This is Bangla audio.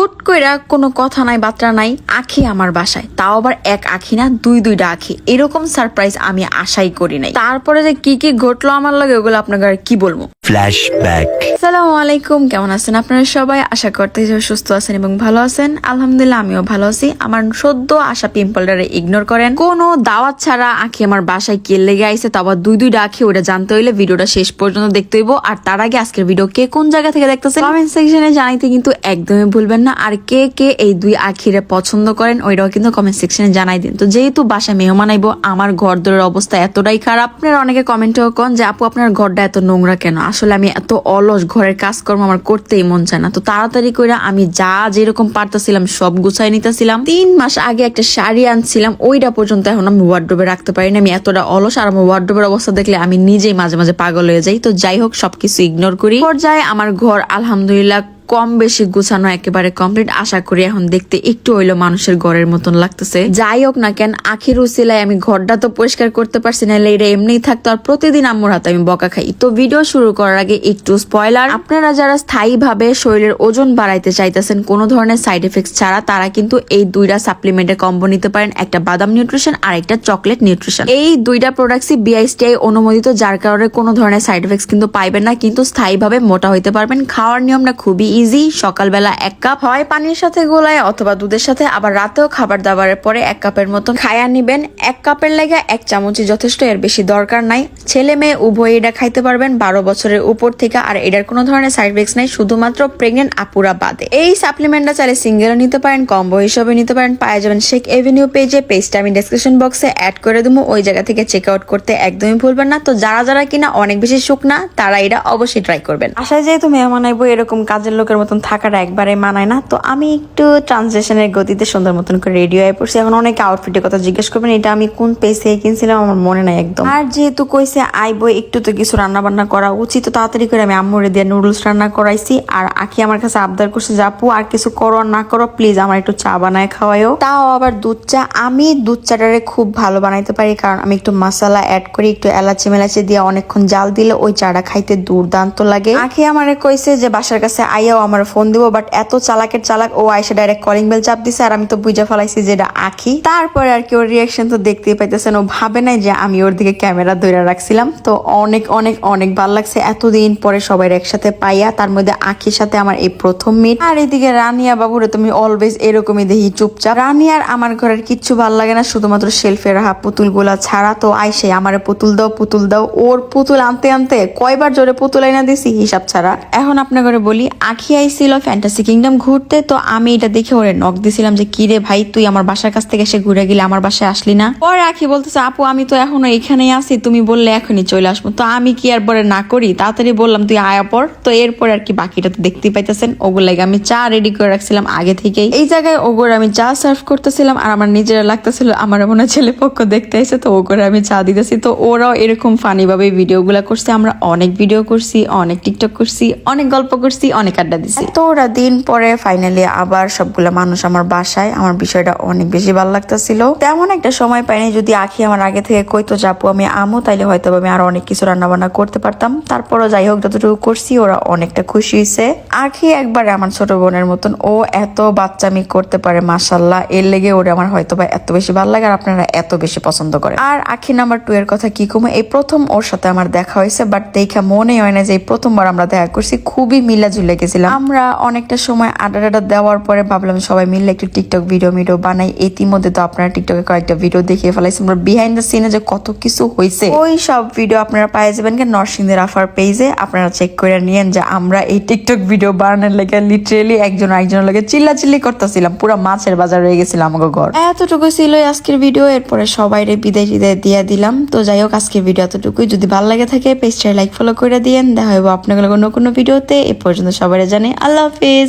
হুট কইরা কোনো কথা নাই, বাত্রা নাই, আখি আমার বাসায়। তাও আবার এক আখি না, দুই দুইটা আখি। এরকম সারপ্রাইজ আমি আশাই করি নাই। তারপরে যে কি কি ঘটলো আমার লাগে, ওগুলো আপনাকে আর কি বলব? Flashback. আসসালামু আলাইকুম, কেমন আছেন আপনারা সবাই? আশা করতে সুস্থ আছেন এবং ভালো আছেন। আলহামদুলিল্লাহ, আমিও ভালো আছি। আমার সদ্য আসা পিম্পলটারে ইগনোর করেন। কোনো দাওয়াত ছাড়া আঁখি আমার বাসায় কে লেগে আইছে তো আবার দুই দুইটা ওটা জানতে হইলে ভিডিওটা শেষ পর্যন্ত দেখতে হইব। আর তার আগে আজকের ভিডিও কে কোন জায়গা থেকে দেখতেছেন? কমেন্ট সেকশনে জানাইতে কিন্তু একদমই ভুলবেন না। আর কে কে এই দুই আখিরে পছন্দ করেন, ওইটাও কিন্তু কমেন্ট সেকশনে জানাই দিন। তো যেহেতু বাসায় মেহমান আইবো, আমার ঘর দরের অবস্থা এতটাই খারাপ। আপনারা অনেকে কমেন্টও কন যে, আপু, আপনার ঘরটা এত নোংরা কেন? আসলে আমি এত অলস ঘরের কাজকর্ম আমার করতেই মন চায় না। তো তাড়াতাড়ি করে আমি যা যেরকম পারতেছিলাম সব গুছাই নিতেছিলাম। তিন মাস আগে একটা শাড়ি আনছিলাম ওইটা পর্যন্ত এখন আমি ওয়ার্ড্রোবে রাখতে পারি না। আমি এতটা অলস আর আমার ওয়ার্ড্রোবের অবস্থা দেখলে আমি নিজেই মাঝে মাঝে পাগল হয়ে যাই। তো যাই হোক, সবকিছু ইগনোর করি। পর্যায়ে আমার ঘর আলহামদুলিল্লাহ কম বেশি গুছানো একেবারে কমপ্লিট আশা করি এখন দেখতে একটু হইল মানুষের ঘরের মতন লাগতেছে। যাই হোক না কেন আখির উসিলায় আমি ঘরটা তো পরিষ্কার করতে পারছি না এটা এমনিই থাকতো আর প্রতিদিন আম্মুর হাতে আমি বকা খাই। তো ভিডিও শুরু করার আগে একটু স্পয়লার আপনারা যারা স্থায়ী ভাবে শরীরের ওজন বাড়াইতে চাইতেছেন, কোনো ধরনের সাইড এফেক্ট ছাড়া তারা কিন্তু এই দুইটা সাপ্লিমেন্টের কম্বো নিতে পারেন। একটা বাদাম নিউট্রিশন আর একটা চকলেট নিউট্রিশন এই দুইটা প্রোডাক্টসই বিআইসটিআই অনুমোদিত, যার কারণে কোনো ধরনের সাইড এফেক্টস কিন্তু পাইবেন না, কিন্তু স্থায়ীভাবে মোটা হইতে পারবেন। খাওয়ার নিয়মটা খুবই ইজি, সকালবেলা এক কাপ। হয় পানির সাথে গোলায় অথবা দুধের সাথে, আবার রাতেও খাবার দাবারের পরে এক কাপের মতন খায়া নিবেন। এক কাপের লেগে এক চামচই যথেষ্ট, এর বেশি দরকার নাই। ছেলে মেয়ে উভয় এটা খাইতে পারবেন বারো বছরের উপর থেকে, আর এটার কোনো ধরনের সাইড এফেক্টস নাই, শুধুমাত্র প্রেগনেন্ট আপুরা বাদে। এই সাপ্লিমেন্টটা চাইলে সিঙ্গেলও নিতে পারেন কম্বো হিসেবে নিতে পারেন, পাওয়া যাবেন শেখ এভিনিউ পেজে পেজটা আমি ডেসক্রিপশন বক্সে অ্যাড করে দেবো, ওই জায়গা থেকে চেক আউট করতে একদমই ভুলবেন না। তো যারা যারা কিনা অনেক বেশি শুকনা, তারা এটা অবশ্যই ট্রাই করবেন। আশায় যেহেতু মেহমান আইবো, এরকম কাজের লোকের মতন থাকাটা একবারে মানায় না। তো আমি একটু ট্রানজেকশনের গতিতে সুন্দর মতন করে রেডি হয়ে পড়ছি। এখন অনেকে আউটফিটের কথা জিজ্ঞেস করবেন, এটা আমি কোন থেকে কিনছিলাম আমার মনে নাই একদম। আর যেহেতু কইছে আইবো একটু তো কিছু রান্না বান্না করা উচিত, তো তাড়াতাড়ি করে আমি আম্মুরে দিয়ে নুডলস রান্না করাইছি। আর আখি আমার কাছে আবদার করছে, যে আপু, আর কিছু করো আর না করো প্লিজ আমার একটু চা বানায় খাওয়াইও তাও আবার দুধ চা। আমি দুধ চাটারে খুব ভালো বানাইতে পারি, কারণ আমি একটু মশলা অ্যাড করি, একটু এলাচি মেলাচি দিয়ে অনেকক্ষণ জাল দিলে ওই চাটা খাইতে দুর্দান্ত লাগে। আখি আমারে কইছে যে বাসার কাছে আইয়াও আমার ফোন দিব বাট এত চালাকের চালাক, ও আইসা ডাইরেক্ট কলিং বেল চাপ দিছে আর আমি তো বুঝা ফেলাইছি যে এটা আখি। তারপরে আর কি ওর রিয়াকশন তো দেখতেই পাইতেছেন, ও ভাবে নাই যে আমি ওর দিকে ক্যামেরা ধরে রাখছিলাম। তো অনেক অনেক অনেক ভালো লাগছে। এতদিন পরে সবাই একসাথে পাইয়া তার মধ্যে আঁকির সাথে আমার এই প্রথম মিট আর এদিকে রানিয়া বাবুরে তুমি অলওয়েজ এরকমই দেখি চুপচাপ। রানিয়ার আমার ঘরের কিচ্ছু ভালো লাগে না, শুধুমাত্র শেলফে রাখা পুতুলগুলা ছাড়া। তো আইসে আমার পুতুল দাও পুতুল দাও। ওর পুতুল আনতে আনতে কয়বার জোরে পুতুল আইনা দিছি, হিসাব ছাড়া। এখন আপনার ঘরে বলি আখি আইছিল ফ্যান্টাসি কিংডম ঘুরতে, তো আমি এটা দেখে ওরে নক দিছিলাম যে, কিরে ভাই, তুই আমার বাসার কাছ থেকে এসে ঘুরে গেলে, আমার বাসায় আসলি না? পরে আখি বলতেছে, আপু, আমি তো এখনও এখানেই আছি, তুমি বললে এখনই চলে আসব। তো আমি কি আর পরে না করি? তাড়াতাড়ি বললাম, তুই আয়া পর তো এরপর আর কি বাকিটা তো দেখতেই পাইতেছেন। ওগুলো লাগে আমি চা রেডি করে রাখছিলাম আগে থেকেই। এই জায়গায় ওগুলো আমি চা সার্ভ করতেছিলাম, আর আমার নিজেরা লাগতেছিল, আমার মনে ছেলে পক্ষ দেখতে এসে তো ওগুলো আমি চা দিতেছি। তো ওরাও এরকম ফানি ভাবে ভিডিও গুলা করছে, আমরা অনেক ভিডিও করছি, অনেক টিকটক করছি, অনেক গল্প করছি, অনেক আড্ডা দিছি। তো ওরা দিন পরে ফাইনালি আবার সবগুলা মানুষ আমার বাসায়। আমার বিষয়টা অনেক বেশি ভালো লাগতেছিল। তেমন একটা সময় পাইনি যদি আখি আমার আগে থেকে কইতো যাব আমি আমো, তাইলে হয়তো আমি আরও অনেক কিছু রান্না বান্না করতে পারতাম। তারপরও যাই হোক, যতটুকু করছি, ওরা অনেকটা খুশি হয়েছে আখি একবারে আমার ছোট বোনের মতন, ও এত বাচ্চামি করতে পারে মাসাল্লাহ এর লেগে ওরা আমার হয়তো বা এত বেশি ভালো লাগে আর আপনারা এত বেশি পছন্দ করে আর আখি নাম্বার টু এর কথা কি কমে? এই প্রথম ওর সাথে আমার দেখা হয়েছে, বাট দেখা মনে হয় না যে এই প্রথমবার আমরা দেখা করছি। খুবই মিলা ঝুলে গেছিলাম আমরা অনেকটা সময় আড্ডা টাড্ডা দেওয়ার পরে ভাবলাম সবাই মিলে একটু টিকটক ভিডিও মিডিও বানাই। ইতিমধ্যে তো আপনারা টিকটকে কয়েকটা ভিডিও দেখিয়ে ফেলাইছি আমরা বিহাইন্ড দ্য সিনে যে কত কিছু হয়েছে ওই সব ভিডিও আপনারা পাই যাবেন কেন নরসিংদের আফার পেজে আপনারা চেক করে নিয়েন যে আমরা এই টিকটক ভিডিও বানানোর লেগে লিটারেলি একজন আরেকজনের লগে চিল্লা চিল্লি করতেছিলাম। পুরো মাছের বাজার হয়ে গেছিল আমাকে ঘর। এতটুকু ছিল আজকের ভিডিও এরপরে সবাই বিদায় টিদায় দিয়ে দিলাম। তো যাই হোক আজকের ভিডিও এতটুকুই। যদি ভালো লাগে থাকে পেজটা লাইক ফলো করে দিয়েন। দেখা হইব আপনাদের কোনো কোনো ভিডিওতে এ পর্যন্ত সবাই জানে। আল্লাহ হাফিজ।